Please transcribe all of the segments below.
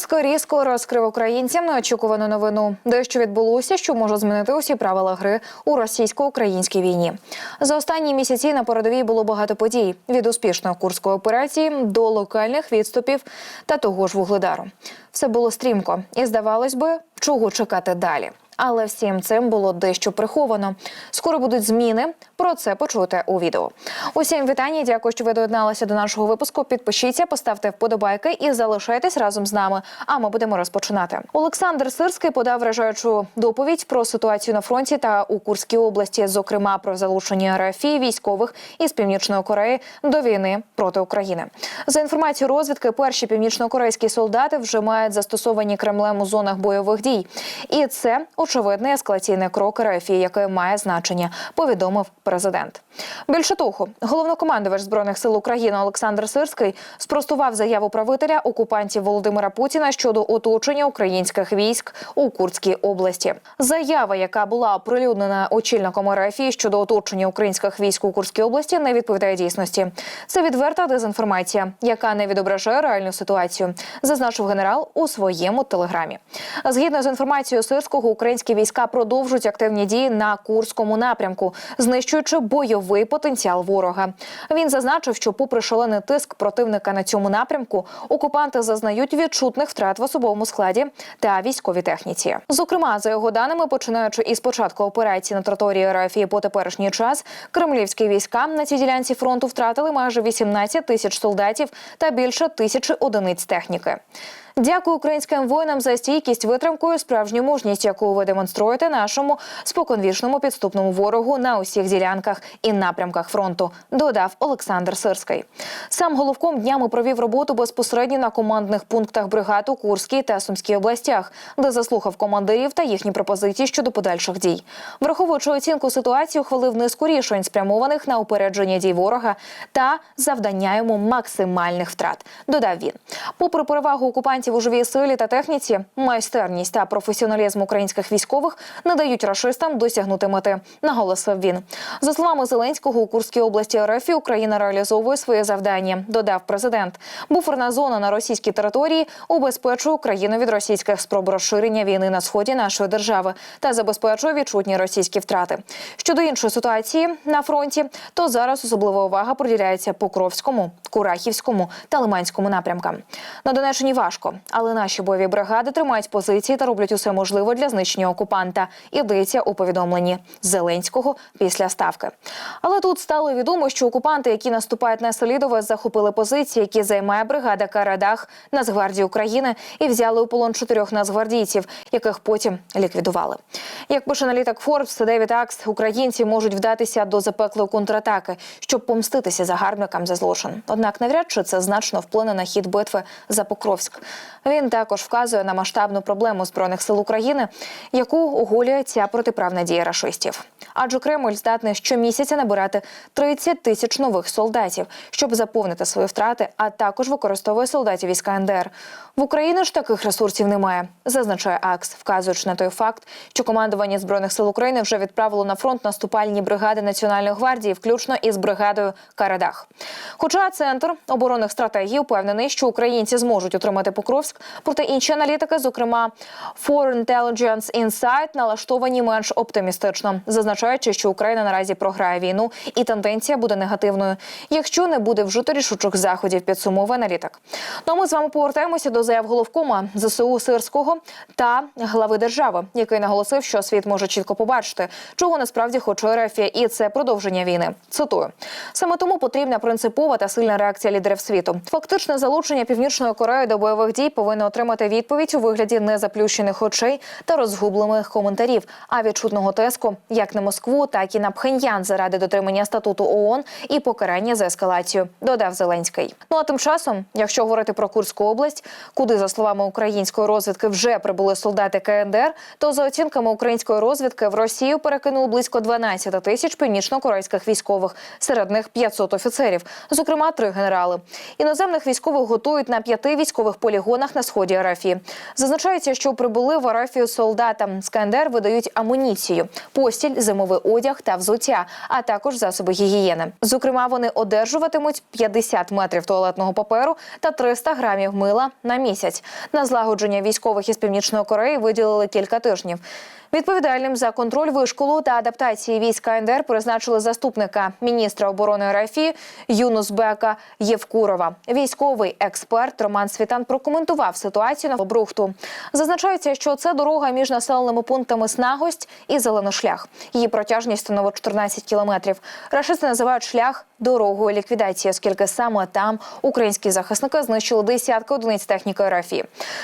Сирсько різко розкрив українцям неочікувану новину. Дещо відбулося, що може змінити усі правила гри у російсько-українській війні. За останні місяці на передовій було багато подій від успішної курської операції до локальних відступів та того ж вугледару. Все було стрімко, і здавалось би, чого чекати далі. Але всім цим було дещо приховано. Скоро будуть зміни. Про це почуєте у відео. Усім вітання. Дякую, що ви доєдналися до нашого випуску. Підпишіться, поставте вподобайки і залишайтесь разом з нами. А ми будемо розпочинати. Олександр Сирський подав вражаючу доповідь про ситуацію на фронті та у Курській області, зокрема про залучення РФІ військових із північної Кореї до війни проти України. За інформацією розвідки, перші північнокорейські солдати вже мають застосовані Кремлем у зонах бойових дій, і це очевидний ескалаційний крок РФ, який має значення, повідомив президент. Більше того, головнокомандувач збройних сил України Олександр Сирський спростував заяву правителя окупантів Володимира Путіна щодо оточення українських військ у Курській області. Заява, яка була оприлюднена очільником РФ щодо оточення українських військ у Курській області, не відповідає дійсності. Це відверта дезінформація, яка не відображає реальну ситуацію, зазначив генерал у своєму телеграмі. Згідно з інформацією Сирського, українські війська продовжують активні дії на Курському напрямку, знищуючи бойовий потенціал ворога. Він зазначив, що, попри шалений тиск противника на цьому напрямку, окупанти зазнають відчутних втрат в особовому складі та військовій техніці. Зокрема, за його даними, починаючи із початку операції на території РФ по теперішній час, кремлівські війська на цій ділянці фронту втратили майже 18 тисяч солдатів та більше тисячі одиниць техніки. Дякую українським воїнам за стійкість, витримку і справжню мужність, яку ви демонструєте нашому споконвічному підступному ворогу на усіх ділянках і напрямках фронту. Додав Олександр Сирський. Сам головком днями провів роботу безпосередньо на командних пунктах бригад у Курській та Сумській областях, де заслухав командирів та їхні пропозиції щодо подальших дій. Враховуючи оцінку ситуації, ухвалив низку рішень, спрямованих на упередження дій ворога та завдання йому максимальних втрат. Додав він, попри перевагу окупантів у живій силі та техніці, майстерність та професіоналізм українських військових не дають рашистам досягнути мети, наголосив він. За словами Зеленського, у Курській області РФ Україна реалізовує своє завдання. Додав президент. Буферна зона на російській території убезпечує Україну від російських спроб розширення війни на сході нашої держави та забезпечує відчутні російські втрати. Щодо іншої ситуації на фронті, то зараз особлива увага приділяється Покровському, Курахівському та Лиманському напрямкам. На Донеччині важко, але наші бойові бригади тримають позиції та роблять усе можливе для знищення окупанта. Йдеться у повідомленні Зеленського після ставки. Але тут стало відомо, що окупанти, які наступають на Селідове, захопили позиції, які займає бригада Карадах Нацгвардії України, і взяли у полон чотирьох нацгвардійців, яких потім ліквідували. Як пише аналітик Forbes, Девід Акс, українці можуть вдатися до запеклої контратаки, щоб помститися загарбникам за злочин. Однак навряд чи це значно вплине на хід битви за Покровськ. Він також вказує на масштабну проблему збройних сил України, яку оголює ця протиправна дія рашистів. Адже Кремль здатний щомісяця набирати 30 тисяч нових солдатів, щоб заповнити свої втрати, а також використовує солдатів війська НДР. В Україні ж таких ресурсів немає, зазначає АКС, вказуючи на той факт, що командування збройних сил України вже відправило на фронт наступальні бригади Національної гвардії, включно із бригадою Карадах. Хоча центр оборонних стратегій впевнений, що українці зможуть отримати Покровськ, проте інші аналітики, зокрема Foreign Intelligence Insight, налаштовані менш оптимістично, зазначаючи, що Україна наразі програє війну і тенденція буде негативною, якщо не буде вжито рішучих заходів. Підсумовує аналітик. Ну а ми з вами повертаємося до заяв головкома ЗСУ Сирського та глави держави, який наголосив, що світ може чітко побачити, чого насправді хоче РФ, і це продовження війни. Цитую саме тому потрібна принципова та сильна реакція лідерів світу. Фактичне залучення північної Кореї до бойових дій повинно отримати відповідь у вигляді незаплющених очей та розгублених коментарів, а відчутного тиску як на Москву, так і на Пхеньян заради дотримання статуту ООН і покарання за ескалацію. Додав Зеленський. Ну а тим часом, якщо говорити про Курську область, куди за словами української розвідки вже прибули солдати КНДР, то за оцінками української розвідки в Росію перекинули близько 12 тисяч північно-корейських військових, серед них 500 офіцерів, зокрема три генерали. Іноземних військових готують на п'яти військових полігонах полігонах на сході Арафії. Зазначається, що прибули в Арафію солдатам. З КНДР видають амуніцію, постіль, зимовий одяг та взуття, а також засоби гігієни. Зокрема, вони одержуватимуть 50 метрів туалетного паперу та 300 грамів мила на місяць. На злагодження військових із північної Кореї виділили кілька тижнів. Відповідальним за контроль вишколу та адаптації військ КНДР призначили заступника міністра оборони РФ Юнусбека Євкурова. Військовий експерт Роман Світан прокоментував ситуацію на Брухту. Зазначається, що це дорога між населеними пунктами Снагость і Зеленошлях. Її протяжність становить 14 кілометрів. Рашисти називають шлях дорогою ліквідації, оскільки саме там українські захисники знищили десятки одиниць техніки РФ.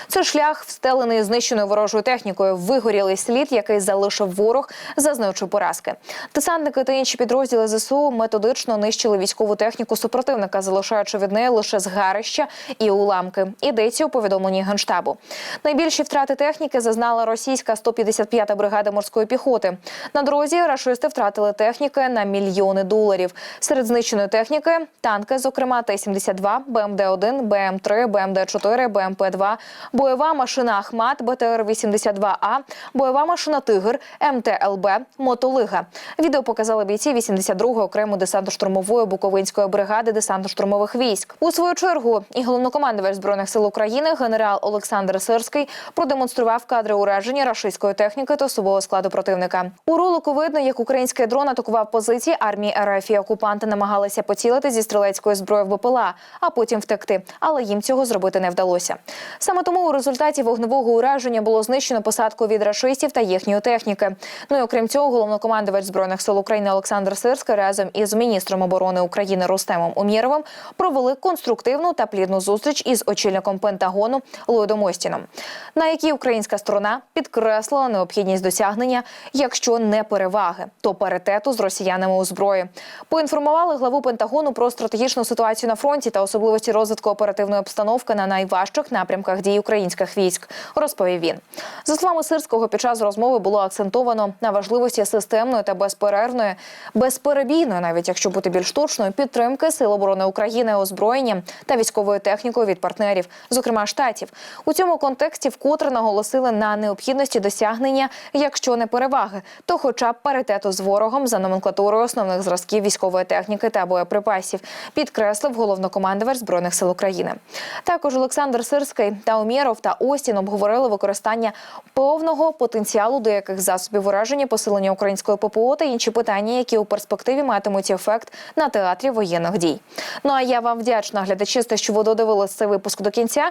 Це шлях, встелений знищеною ворожою технікою, вигорілий слід, який залишив ворог, зазнаючи поразки. Десантники та інші підрозділи ЗСУ методично нищили військову техніку супротивника, залишаючи від неї лише згарища і уламки. Йдеться у повідомленні генштабу. Найбільші втрати техніки зазнала російська 155-та бригада морської піхоти. На дорозі рашисти втратили техніки на мільйони доларів. Серед знищеної техніки танки, зокрема Т-72, БМД-1, БМ-3, БМД-4, БМП-2, бойова машина Ахмат, БТР-82А, бойова машина Тигр, МТЛБ, Мотолига. Відео показали бійці 82-ї окремої десантно-штурмової Буковинської бригади десантно-штурмових військ. У свою чергу і головнокомандувач збройних сил України генерал Олександр Сирський продемонстрував кадри ураження рашистської техніки та особового складу противника. У ролику видно, як український дрон атакував позиції армії РФ і окупанти намагалися поцілити зі стрілецької зброї в БПЛА, а потім втекти. Але їм цього зробити не вдалося. Саме тому у результаті вогневого ураження було знищено посадку від рашистів та їхньої техніки. Ну і окрім цього, головнокомандувач збройних сил України Олександр Сирський разом із міністром оборони України Рустемом Умєровим провели конструктивну та плідну зустріч із очільником Пентагону Ллойдом Остіном, на якій українська сторона підкреслила необхідність досягнення, якщо не переваги, то паритету з росіянами у зброї. Поінформували главу Пентагону про стратегічну ситуацію на фронті та особливості розвитку оперативної обстановки на найважчих напрямках дій українських військ. Розповів він за словами Сирського. Під час розмови було акцентовано на важливості системної та безперервної, безперебійної, навіть якщо бути більш точною, підтримки Сил оборони України озброєнням та військовою технікою від партнерів, зокрема штатів. У цьому контексті вкотре наголосили на необхідності досягнення, якщо не переваги, то хоча б паритету з ворогом за номенклатурою основних зразків військової техніки та боєприпасів, підкреслив головнокомандувач збройних сил України. Також Олександр Сирський та Умєров та Остін обговорили використання повного потенціалу деяких засобів ураження, посилення української ППО та інші питання, які у перспективі матимуть ефект на театрі воєнних дій. Ну а я вам вдячна глядачі, що ви додивились цей випуск до кінця.